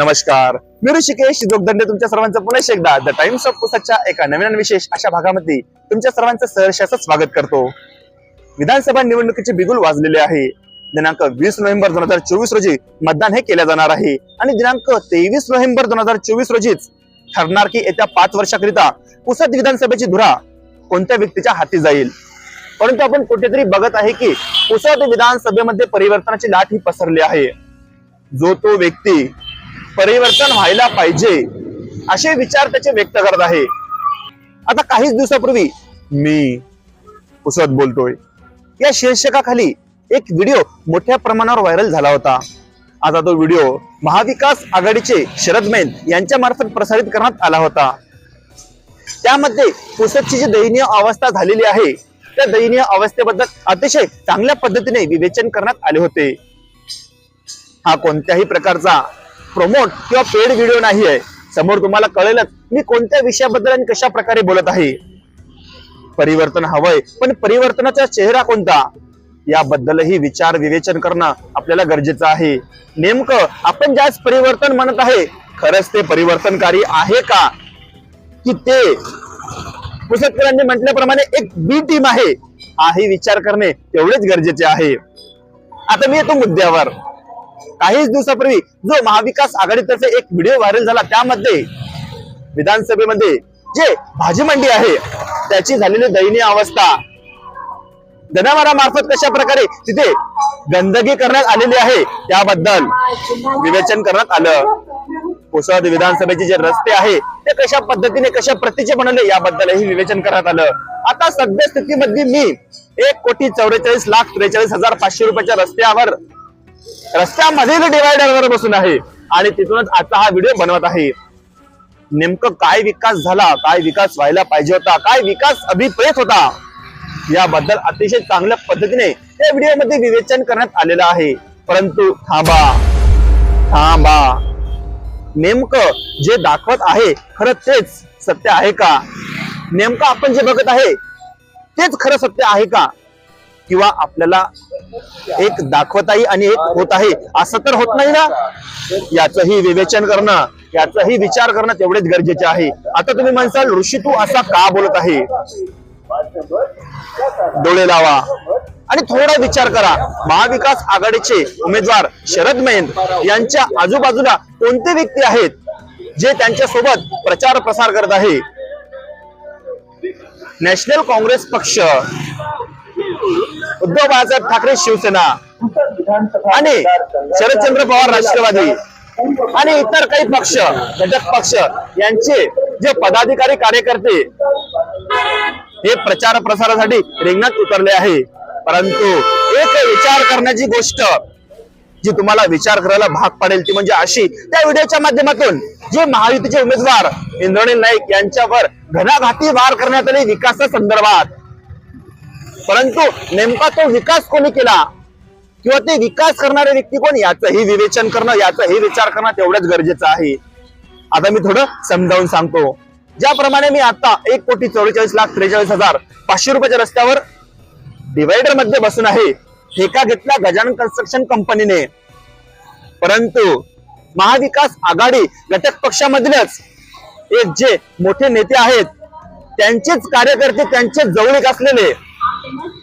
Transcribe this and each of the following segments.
नमस्कार. मी ऋषिकेश जोगदंडे तुमच्या सर्वांचं पुन्हा एकदा द टाइम्स ऑफ पुसाच्या एका नवीन विशेष अशा भागामध्ये तुमच्या सर्वांचं सहर्षाचं स्वागत करतो. विधानसभा निवडणुकीचे बिगुल वाजलेले आहे. दिनांक वीस नोव्हेंबर दोन हजार चोवीस रोजी मतदान हे केले जाणार आहे. आणि दिनांक तेवीस नोव्हेंबर दोन हजार चोवीस रोजीच ठरणार की येत्या पाच वर्षाकरिता पुसद विधानसभेची धुरा कोणत्या व्यक्तीच्या हाती जाईल? परंतु आपण कुठेतरी बघत आहे की पुसद विधानसभेमध्ये परिवर्तनाची लाट ही पसरली आहे. जो तो व्यक्ती परिवर्तन व्हायला पाहिजे असे विचार त्याचे व्यक्त करत आहे. आता काहीच दिवसापूर्वी मी पुसत बोलतोय. या शीर्षकाखाली एक व्हिडिओ मोठ्या प्रमाणावर व्हायरल झाला होता. आता तो व्हिडिओ महाविकास आघाडीचे शरद मेन यांच्या मार्फत प्रसारित करण्यात आला होता. त्यामध्ये पुसदची जी दयनीय अवस्था झालेली आहे त्या दयनीय अवस्थेबद्दल अतिशय चांगल्या पद्धतीने विवेचन करण्यात आले होते. हा कोणत्याही प्रकारचा प्रमोट किंवा पेड व्हिडिओ नाही आहे समोर तुम्हाला कळेलच मी कोणत्या विषयाबद्दल आणि कशा प्रकारे बोलत आहे. परिवर्तन हवंय पण परिवर्तनाचा चेहरा कोणता? याबद्दलही विचार विवेचन करणं आपल्याला गरजेचं आहे. नेमकं आपण ज्याच परिवर्तन म्हणत आहे खरंच ते परिवर्तनकारी आहे का? की ते? पुसतकरांनी म्हटल्याप्रमाणे एक बी टीम आहे. हाही विचार करणे तेवढेच गरजेचे आहे. आता मी येतो मुद्द्यावर. काहीच दिवसापूर्वी जो महाविकास आघाडीतर्फे एक व्हिडिओ व्हायरल झाला त्यामध्ये विधानसभेमध्ये जे भाजी मंडी आहे त्याची झालेली दयनीय अवस्था जनावरांमार्फत कशा प्रकारे तिथे गंदगी करण्यात आलेली आहे त्याबद्दल विवेचन करण्यात आलं. पुसद विधानसभेचे जे रस्ते आहे ते कशा पद्धतीने कशा प्रतीचे बनवले याबद्दलही विवेचन करण्यात आलं. आता सद्यस्थितीमध्ये मी एक कोटी चौवेचाळीस लाख त्रेचाळीस हजार पाचशे रुपयाच्या रस्त्यावर रस्त्यामधील डिवायडरवर बसून आहे. आणि तिथूनच आता हा व्हिडिओ बनवत आहे. नेमकं काय विकास झाला? काय विकास व्हायला पाहिजे होता? काय विकास अभिप्रेत होता? याबद्दल अतिशय चांगल्या पद्धतीने या व्हिडिओमध्ये विवेचन करण्यात आलेलं आहे. परंतु थांबा. थांबा. नेमकं जे दाखवत आहे खरं तेच सत्य आहे का? नेमकं आपण जे बघत आहे तेच खरं सत्य आहे का? किंवा आपल्याला एक दाखवताही आणि एक होत आहे असं तर होत नाही ना? याचंही विवेचन करणं याचाही विचार करणं तेवढेच गरजेचे आहे. आता तुम्ही म्हणसाल ऋषी तू असा का बोलत आहे? डोळे लावा. आणि थोडा विचार करा. महाविकास आघाडीचे उमेदवार शरद मैन यांच्या आजूबाजूला कोणते व्यक्ती आहेत जे त्यांच्यासोबत प्रचार प्रसार करत आहे? नॅशनल काँग्रेस पक्ष. उद्धव बाळासाहेब ठाकरे शिवसेना आणि शरदचंद्र पवार राष्ट्रवादी आणि इतर काही पक्ष घटक पक्ष यांचे जे पदाधिकारी कार्यकर्ते हे प्रचार प्रसारासाठी रिंगणात उतरले आहे. परंतु एक विचार करण्याची गोष्ट जी तुम्हाला विचार करायला भाग पडेल ती म्हणजे अशी त्या व्हिडिओच्या माध्यमातून जे महायुतीचे उमेदवार इंद्रणील नाईक यांच्यावर घणाघाती वार करण्यात आले विकासा संदर्भात परंतु नेमका तो विकास कोणी केला? किंवा ते विकास करणारे व्यक्ती कोण? याचंही विवेचन करणं याचाही विचार करणं तेवढंच गरजेचं आहे. आता मी थोडं समजावून सांगतो. ज्याप्रमाणे मी आता एक कोटी चौवेचाळीस लाख त्रेचाळीस हजार पाचशे रुपयाच्या रस्त्यावर डिवायडरमध्ये बसून आहे. ठेका घेतला गजानन कन्स्ट्रक्शन कंपनीने परंतु महाविकास आघाडी घटक पक्षामधीलच एक जे मोठे नेते आहेत त्यांचेच कार्यकर्ते त्यांचे जवळीक असलेले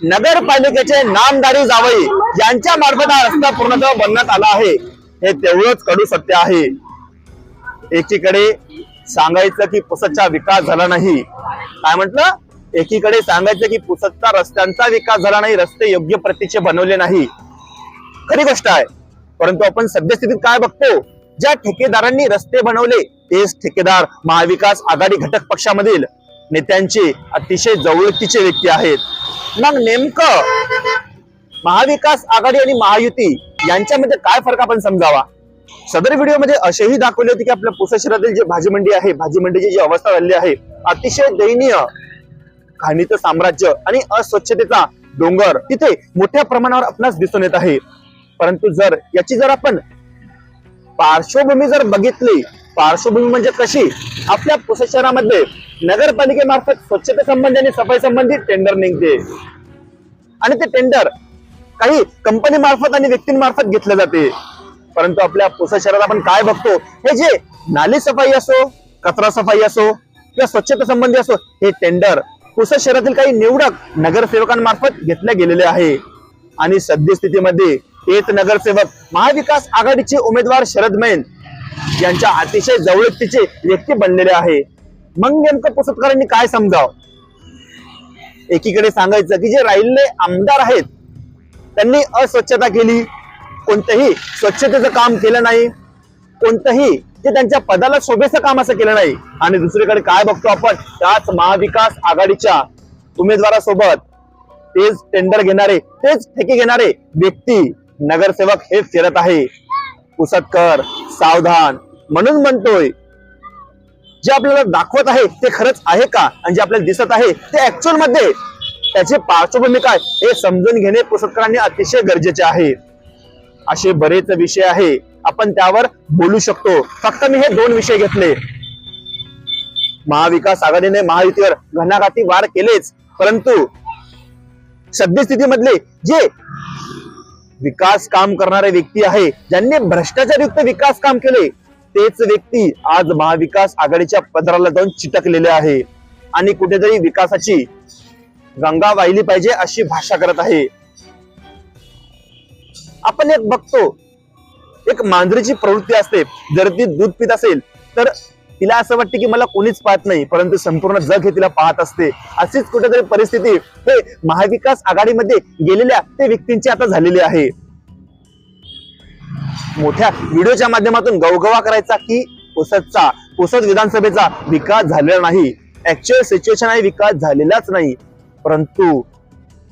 नगरपालिकेचे नामदारी जावई यांच्या मार्फत हा रस्ता पूर्णतः बनण्यात आला आहे. हे तेवढंच कडू सत्य आहे. एकीकडे सांगायचं की पुसदचा विकास झाला नाही. काय म्हटलं? एकीकडे सांगायचं की पुसदचा रस्त्यांचा विकास झाला नाही रस्ते योग्य प्रतीचे बनवले नाही. खरी गोष्ट आहे. परंतु आपण सद्यस्थितीत काय बघतो? ज्या ठेकेदारांनी रस्ते बनवले तेच ठेकेदार महाविकास आघाडी घटक पक्षामधील नेत्यांचे अतिशय जवळकीचे व्यक्ती आहेत. मग नेमकं महाविकास आघाडी आणि महायुती यांच्यामध्ये काय फरक आपण समजावा? सदर व्हिडिओमध्ये असेही दाखवले होते की आपल्या पुसा शहरातील जे भाजी मंडी आहे भाजी मंडीची जी अवस्था झालेली आहे अतिशय दयनीय घाणीचं साम्राज्य आणि अस्वच्छतेचा डोंगर तिथे मोठ्या प्रमाणावर आपणास दिसून येत आहे. परंतु जर याची जर आपण पार्श्वभूमी जर बघितली पार्श्वभूमी म्हणजे कशी? आपल्या पुसद शहरामध्ये नगरपालिकेमार्फत स्वच्छते संबंधी आणि सफाई संबंधी टेंडर निघते. आणि ते टेंडर काही कंपनी मार्फत आणि व्यक्तींमार्फत घेतले जाते. परंतु आपल्या पुसद शहरात आपण काय बघतो? हे जे नाली सफाई असो कचरा सफाई असो किंवा स्वच्छता संबंधी असो हे टेंडर पुसद शहरातील काही निवडक नगरसेवकांमार्फत घेतले गेलेले आहे. आणि सद्यस्थितीमध्ये तेच नगरसेवक महाविकास आघाडीचे उमेदवार शरद मैन यांच्या अतिशय जवळतीचे व्यक्ती बनलेले आहे. मग नेमकं पुसतकरांनी काय समजाव? एकीकडे सांगायचं की जे राहिलेले आमदार आहेत त्यांनी अस्वच्छता केली. कोणतंही स्वच्छतेचं काम केलं नाही. कोणतंही ते त्यांच्या पदाला शोभेचं काम असं केलं नाही. आणि दुसरीकडे काय बघतो आपण? त्याच महाविकास आघाडीच्या उमेदवारासोबत तेच टेंडर घेणारे तेच ठेके घेणारे व्यक्ती नगरसेवक हे फिरत आहे. पुसतकर सावधान म्हणून म्हणतोय. जे आपल्याला दाखवत आहे ते खरंच आहे का? आणि जे आपल्याला दिसत आहे ते ऍक्च्युअलमध्ये त्याची पार्श्वभूमी काय? हे समजून घेणे पुरस्कारांनी अतिशय गरजेचे आहे. असे बरेच विषय आहे. आपण त्यावर बोलू शकतो. फक्त मी हे दोन विषय घेतले. महाविकास आघाडीने महायुतीवर घणाघाती वार केलेच. परंतु सद्यस्थितीमधले जे विकास काम करणारे व्यक्ती आहे ज्यांनी भ्रष्टाचारयुक्त विकास काम केले तेच व्यक्ती आज महाविकास आघाडीच्या पदराला जाऊन चिटकलेले आहे. आणि कुठेतरी विकासाची गंगा वाहिली पाहिजे अशी भाषा करत आहे. आपण एक बघतो एक मांजरीची प्रवृत्ती असते. जर ती दूध पित असेल तर तिला असं वाटते की मला कोणीच पाहत नाही परंतु संपूर्ण जग हे तिला पाहत असते. अशीच कुठेतरी परिस्थिती हे महाविकास आघाडीमध्ये गेलेल्या ते व्यक्तींची आता झालेली आहे. मोठ्या व्हिडिओच्या माध्यमातून गवगवा करायचा की पुसदचा पुसद विधानसभेचा विकास झालेला नाही. ऍक्च्युअल सिच्युएशन आहे विकास झालेलाच नाही. परंतु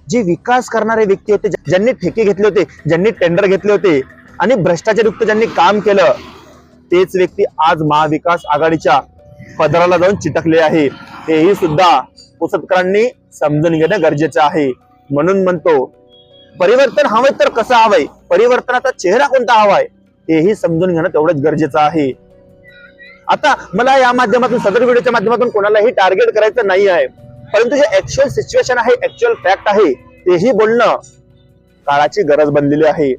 जे विकास करणारे व्यक्ती होते ज्यांनी ठेके घेतले होते ज्यांनी टेंडर घेतले होते आणि भ्रष्टाचारयुक्त ज्यांनी काम केलं तेच व्यक्ती आज महाविकास आघाडीच्या पदराला जाऊन चिटकले आहे. तेही सुद्धा पुसदकरांनी समजून घेणं गरजेचं आहे. म्हणून म्हणतो परिवर्तन हवंय तर कसं हवंय? परिवर्तनाचा चेहरा कोणता हवाय? हेही समजून घेणं तेवढंच गरजेचं आहे. आता मला या माध्यमातून सदर व्हिडिओच्या माध्यमातून कोणालाही टार्गेट करायचं नाही आहे. परंतु जे ऍक्च्युअल सिच्युएशन आहे ऍक्च्युअल फॅक्ट आहे तेही बोलणं काळाची गरज बनलेली आहे.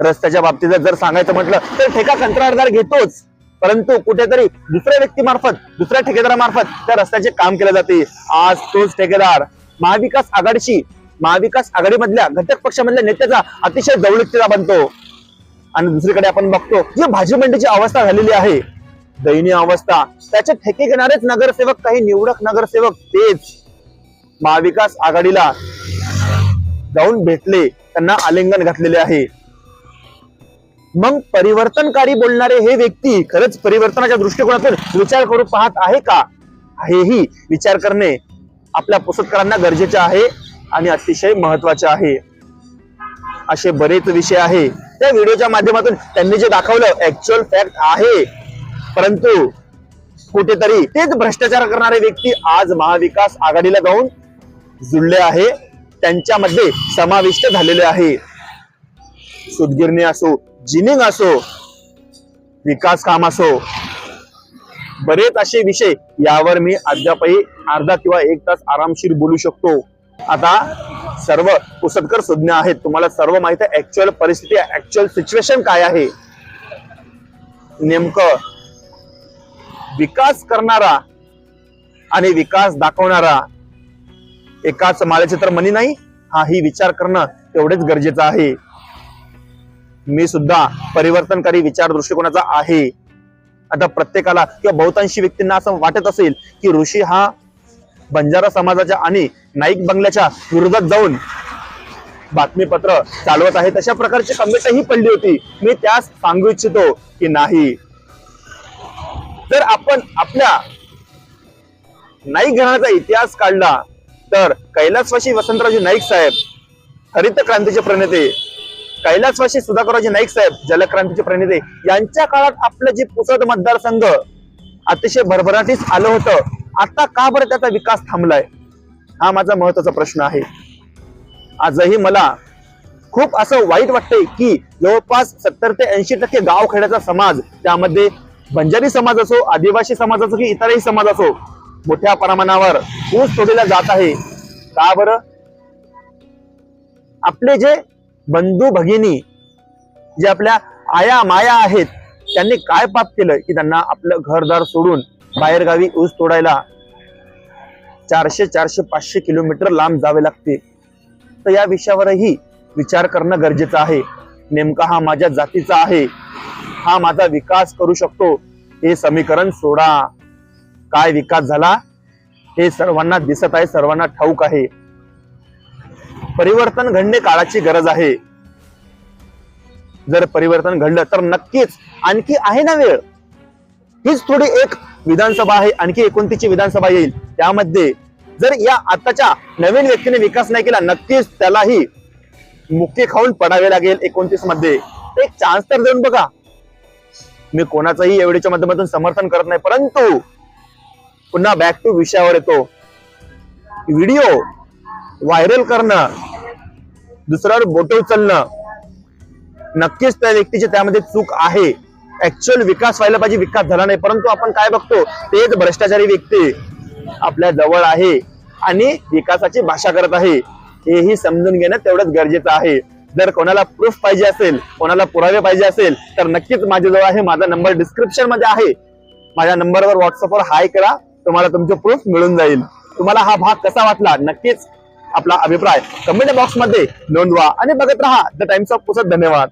रस्त्याच्या बाबतीत जर सांगायचं म्हटलं तर ठेका कंत्राटदार घेतोच. परंतु कुठेतरी दुसऱ्या व्यक्तीमार्फत दुसऱ्या ठेकेदारामार्फत त्या रस्त्याचे काम केले जाते. आज तोच ठेकेदार. महाविकास आघाडीशी महाविकास आघाडीमधल्या घटक पक्षामधल्या नेत्याचा अतिशय जवळीकतेचा बनतो. आणि दुसरीकडे आपण बघतो जी भाजी मंडीची अवस्था झालेली आहे. दयनीय अवस्था. त्याचे ठेके घेणारेच नगरसेवक काही निवडक नगरसेवक तेच. महाविकास आघाडीला जाऊन भेटले त्यांना आलिंगन घातलेले आहे. मग परिवर्तनकारी बोलणारे हे व्यक्ती खरंच परिवर्तनाच्या दृष्टिकोनातून विचार करू पाहत आहे का? हेही विचार करणे आपल्या पुसतकरांना गरजेचे आहे आणि अतिशय महत्त्वाचे आहे. असे बरेच विषय आहे. त्या व्हिडिओच्या माध्यमातून त्यांनी जे दाखवलं ऍक्च्युअल फॅक्ट आहे. परंतु कुठेतरी तेच भ्रष्टाचार करणारे व्यक्ती आज महाविकास आघाडीला जाऊन जुळले आहे. त्यांच्यामध्ये समाविष्ट झालेले आहे. सुदगिरणी असो जिनिंग असो विकास काम असो बरेच असे विषय यावर मी अद्यापही अर्धा किंवा एक तास आरामशीर बोलू शकतो. आता सर्व पुसदकर सुज्ञ आहेत. तुम्हाला सर्व माहिती आहे. ऍक्च्युअल परिस्थिती ऍक्च्युअल सिच्युएशन काय आहे? नेमकं विकास करणारा आणि विकास दाखवणारा एकाच माळ्याचे तर मनी नाही हा ही विचार करणं तेवढेच गरजेचं आहे. मी सुद्धा परिवर्तनकारी विचार दृष्टिकोनाचा आहे. आता प्रत्येकाला किंवा बहुतांशी व्यक्तींना असं वाटत असेल की ऋषी हा बंजारा समाजाच्या आणि नाईक बंगल्याच्या विरोधात जाऊन बातमीपत्र चालवत आहे. तशा प्रकारची कमेंटही पडली होती. मी त्यास सांगू इच्छितो की नाही. जर आपण आपल्या नाईक घराण्याचा इतिहास काढला तर कैलासवाशी वसंतरावजी नाईक साहेब हरित क्रांतीचे प्रणेते कैलासवाशी सुधाकररावजी नाईक साहेब जलक्रांतीचे प्रणेते यांच्या काळात आपलं जे पुसद मतदारसंघ अतिशय भरभराटीस आलं होतं. आता का बरं त्याचा विकास थांबलाय? हा माझा महत्त्वाचा प्रश्न आहे. आजही मला खूप असं वाईट वाटतंय की जवळपास सत्तर ते ऐंशी टक्के गावखेड्याचा समाज त्यामध्ये बंजारी समाज असो आदिवासी समाज असो की इतरही समाज असो मोठ्या प्रमाणावर ऊस तोडीला जात आहे. का बरं? आपले जे बंधू भगिनी जे आपल्या आया माया आहेत त्यांनी काय पाप केलं की त्यांना आपलं घरदार सोडून बाहेरगावी ऊस तोडायला चारशे चारशे पाचशे किलोमीटर लांब जावे लागते. तर या विषयावरही विचार करणं गरजेचं आहे. नेमका हा माझ्या जातीचा आहे. हा माझा विकास करू शकतो. हे समीकरण सोडा. काय विकास झाला? हे सर्वांना दिसत आहे सर्वांना ठाऊक आहे. परिवर्तन घडणे काळाची गरज आहे. जर परिवर्तन घडलं तर नक्कीच आणखी आहे ना वेळ? हीच थोडी एक विधानसभा आहे आणखी एकोणतीसची विधानसभा येईल. त्यामध्ये जर या आताच्या नवीन व्यक्तीने विकास नाही केला नक्कीच त्यालाही मुक्ती खाऊन पडावे लागेल एकोणतीसमध्ये एक चान्स तर देऊन बघा. मी कोणाचंही एवढीच्या माध्यमातून समर्थन करत नाही परंतु पुन्हा बॅक टू विषयावर येतो. व्हिडिओ व्हायरल करणं दुसऱ्यावर बोट उचलणं नक्कीच त्या व्यक्तीची त्यामध्ये चूक आहे. ऍक्च्युअल विकास व्हायला पाहिजे विकास झाला नाही. परंतु आपण काय बघतो तेच भ्रष्टाचारी व्यक्ती आपल्या जवळ आहे आणि विकासाची भाषा करत आहे. हेही समजून घेणं तेवढंच गरजेचं आहे. जर कोणाला प्रूफ पाहिजे असेल कोणाला पुरावे पाहिजे असेल तर नक्कीच माझ्याजवळ आहे. माझा नंबर डिस्क्रिप्शनमध्ये आहे. माझ्या नंबरवर व्हॉट्सअपवर हाय करा. तुम्हाला तुमचे प्रूफ मिळून जाईल. तुम्हाला हा भाग कसा वाटला? नक्कीच आपला अभिप्राय कमेंट बॉक्समध्ये नोंदवा आणि बघत राहा. द टाइम्स ऑफ पुसत धन्यवाद.